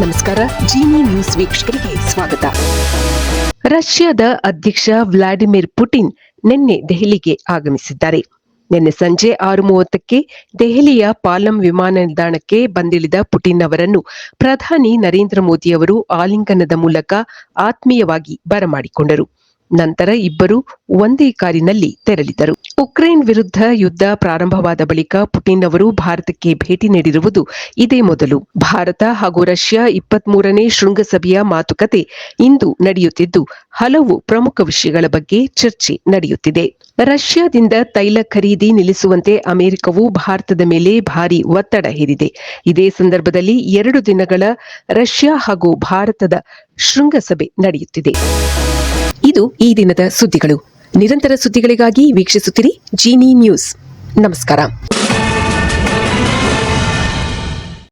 ನಮಸ್ಕಾರ. ಜೀನಿ ನ್ಯೂಸ್ ವೀಕ್ಷಕರಿಗೆ ಸ್ವಾಗತ. ರಷ್ಯಾದ ಅಧ್ಯಕ್ಷ ವ್ಲಾಡಿಮಿರ್ ಪುಟಿನ್ ನಿನ್ನೆ ದೆಹಲಿಗೆ ಆಗಮಿಸಿದ್ದಾರೆ. ನಿನ್ನೆ ಸಂಜೆ ಆರು ಮೂವತ್ತಕ್ಕೆ ದೆಹಲಿಯ ಪಾಲಂ ವಿಮಾನ ನಿಲ್ದಾಣಕ್ಕೆ ಬಂದಿಳಿದ ಪುಟಿನ್ ಅವರನ್ನು ಪ್ರಧಾನಿ ನರೇಂದ್ರ ಮೋದಿ ಅವರು ಆಲಿಂಗನದ ಮೂಲಕ ಆತ್ಮೀಯವಾಗಿ ಬರಮಾಡಿಕೊಂಡರು. ನಂತರ ಇಬ್ಬರು ಒಂದೇ ಕಾರಿನಲ್ಲಿ ತೆರಳಿದರು. ಉಕ್ರೇನ್ ವಿರುದ್ಧ ಯುದ್ಧ ಪ್ರಾರಂಭವಾದ ಬಳಿಕ ಪುಟಿನ್ ಅವರು ಭಾರತಕ್ಕೆ ಭೇಟಿ ನೀಡಿರುವುದು ಇದೇ ಮೊದಲು. ಭಾರತ ಹಾಗೂ ರಷ್ಯಾ ಇಪ್ಪತ್ತ್ ಮೂರನೇ ಶೃಂಗಸಭೆಯ ಮಾತುಕತೆ ಇಂದು ನಡೆಯುತ್ತಿದ್ದು, ಹಲವು ಪ್ರಮುಖ ವಿಷಯಗಳ ಬಗ್ಗೆ ಚರ್ಚೆ ನಡೆಯುತ್ತಿದೆ. ರಷ್ಯಾದಿಂದ ತೈಲ ಖರೀದಿ ನಿಲ್ಲಿಸುವಂತೆ ಅಮೆರಿಕವು ಭಾರತದ ಮೇಲೆ ಭಾರಿ ಒತ್ತಡ ಹೇರಿದೆ. ಇದೇ ಸಂದರ್ಭದಲ್ಲಿ ಎರಡು ದಿನಗಳ ರಷ್ಯಾ ಹಾಗೂ ಭಾರತದ ಶೃಂಗಸಭೆ ನಡೆಯುತ್ತಿದೆ. ಇದು ಈ ದಿನದ ಸುದ್ದಿಗಳು. ನಿರಂತರ ಸುದ್ದಿಗಳಿಗಾಗಿ ವೀಕ್ಷಿಸುತ್ತಿರಿ ಜೀನಿ ನ್ಯೂಸ್ ನಮಸ್ಕಾರ.